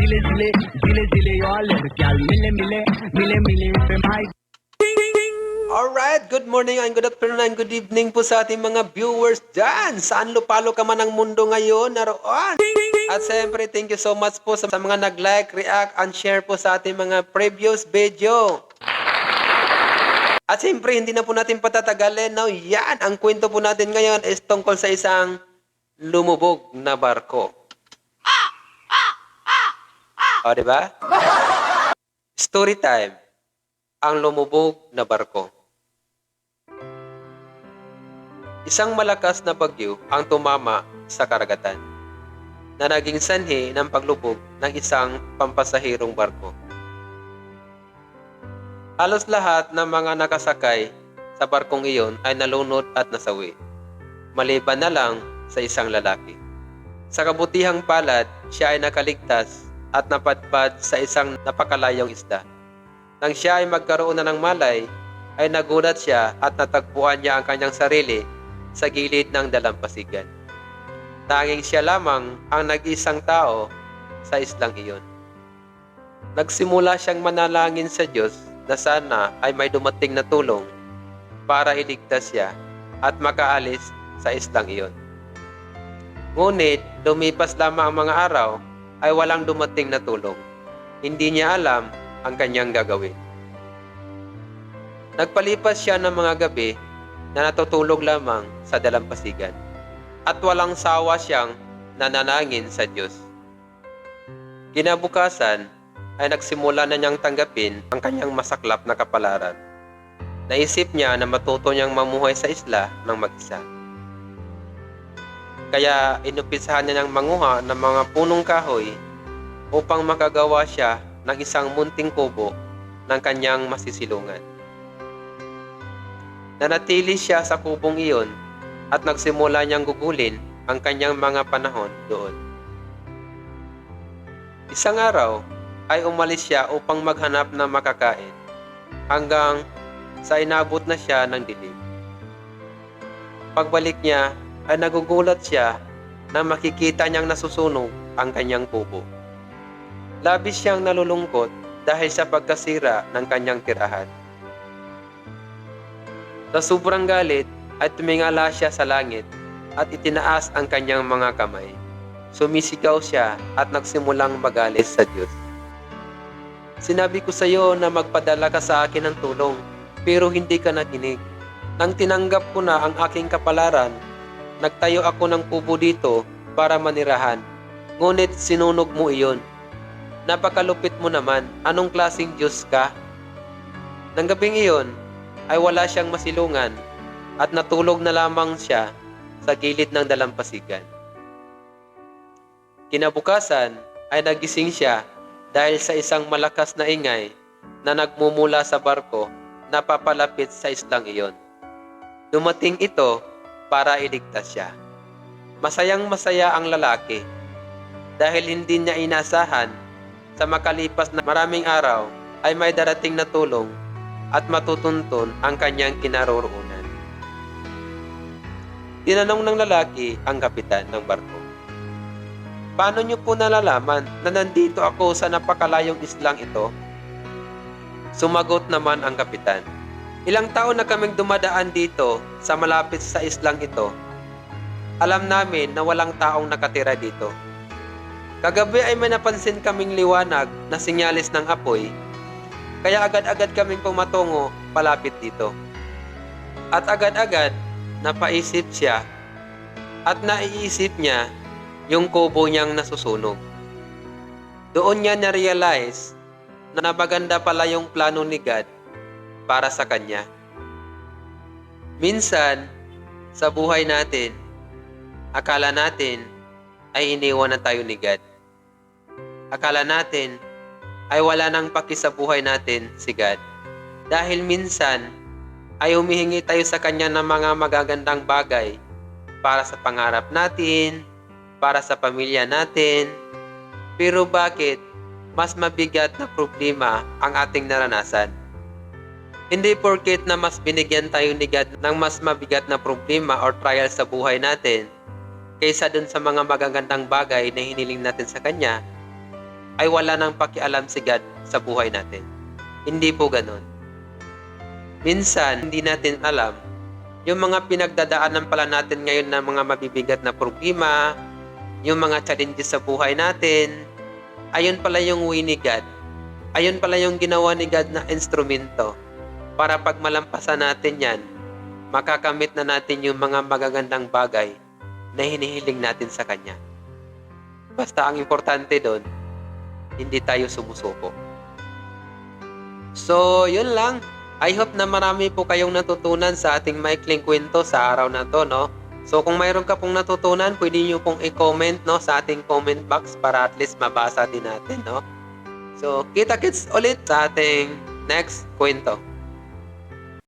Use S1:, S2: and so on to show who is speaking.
S1: जिले जिले जिले जिले और लड़कियां मिले मिले मिले मिले पे माई
S2: Alright, good morning and good afternoon and good evening po sa ating mga viewers dyan. Saan lupalo ka man ng mundo ngayon, naroon. At siyempre, thank you so much po sa mga nag-like, react, and share po sa ating mga previous video. At siyempre, hindi na po natin patatagalin. Now, yan, ang kwento po natin ngayon is tungkol sa isang lumubog na barko. O, di ba? Story time. Ang lumubog na barko. Isang malakas na bagyo ang tumama sa karagatan na naging sanhi ng paglubog ng isang pampasahirong barko. Halos lahat ng mga nakasakay sa barkong iyon ay nalunod at nasawi, maliban na lang sa isang lalaki. Sa kabutihang palad, siya ay nakaligtas at napadpad sa isang napakalayong isda. Nang siya ay magkaroon na ng malay, ay nagulat siya at natagpuan niya ang kanyang sarili sa gilid ng dalampasigan. Tanging siya lamang ang nag-isang tao sa islang iyon. Nagsimula siyang manalangin sa Diyos na sana ay may dumating na tulong para iligtas siya at makaalis sa islang iyon. Ngunit lumipas lamang ang mga araw ay walang dumating na tulong. Hindi niya alam ang kanyang gagawin. Nagpalipas siya ng mga gabi na natutulog lamang sa dalampasigan at walang sawa siyang nananangin sa Diyos. Kinabukasan ay nagsimula na niyang tanggapin ang kanyang masaklap na kapalaran. Naisip niya na matuto niyang mamuhay sa isla ng mag-isa. Kaya inupisahan niya niyang manguha ng mga punong kahoy upang makagawa siya ng isang munting kubo ng kanyang masisilungan. Nanatili siya sa kubong iyon at nagsimula niyang gugulin ang kanyang mga panahon doon. Isang araw ay umalis siya upang maghanap ng makakain hanggang sa inabot na siya ng dilim. Pagbalik niya ay nagugulat siya na makikita niyang nasusunog ang kanyang kubo. Labis siyang nalulungkot dahil sa pagkasira ng kanyang tirahan. Sa sobrang galit ay tumingala siya sa langit at itinaas ang kanyang mga kamay. Sumisigaw siya at nagsimulang magalit sa Diyos. Sinabi ko sa iyo na magpadala ka sa akin ng tulong, pero hindi ka nakinig. Nang tinanggap ko na ang aking kapalaran, nagtayo ako ng kubo dito para manirahan. Ngunit sinunog mo iyon. Napakalupit mo naman, anong klasing Diyos ka? Nang gabing iyon, ay wala siyang masilungan at natulog na lamang siya sa gilid ng dalampasigan. Kinabukasan ay nagising siya dahil sa isang malakas na ingay na nagmumula sa barko na papalapit sa islang iyon. Dumating ito para iligtas siya. Masayang masaya ang lalaki dahil hindi niya inasahan sa makalipas na maraming araw ay may darating na tulong at matutuntun ang kanyang kinaroroonan. Tinanong ng lalaki ang kapitan ng barko. Paano niyo po nalalaman na nandito ako sa napakalayong islang ito? Sumagot naman ang kapitan. Ilang taon na kaming dumadaan dito sa malapit sa islang ito. Alam namin na walang taong nakatira dito. Kagabi ay may napansin kaming liwanag na sinyalis ng apoy kaya agad-agad kaming pumatungo palapit dito. At agad-agad napaisip siya at naiisip niya yung kubo niyang nasusunog. Doon niya na-realize na napaganda pala yung plano ni God para sa kanya. Minsan, sa buhay natin, akala natin ay iniwan na tayo ni God. Akala natin ay wala nang paki sa buhay natin si God. Dahil minsan ay humihingi tayo sa Kanya ng mga magagandang bagay para sa pangarap natin, para sa pamilya natin. Pero bakit mas mabigat na problema ang ating naranasan? Hindi porket na mas binigyan tayo ni God ng mas mabigat na problema or trial sa buhay natin kaysa dun sa mga magagandang bagay na hiniling natin sa Kanya, ay wala nang pakialam si God sa buhay natin. Hindi po ganon. Minsan, hindi natin alam yung mga pinagdadaanan pala natin ngayon na mga mabibigat na problema, yung mga challenges sa buhay natin, ayun pala yung way ni God. Ayun pala yung ginawa ni God na instrumento para pag malampasan natin yan, makakamit na natin yung mga magagandang bagay na hinihiling natin sa Kanya. Basta ang importante doon, hindi tayo sumusuko. So, yun lang. I hope na marami po kayong natutunan sa ating maikling kwento sa araw na to, no? So, kung mayroon ka pong natutunan, pwede nyo pong i-comment, no, sa ating comment box para at least mabasa din natin, no? So, kita-kits ulit sa ating next kwento.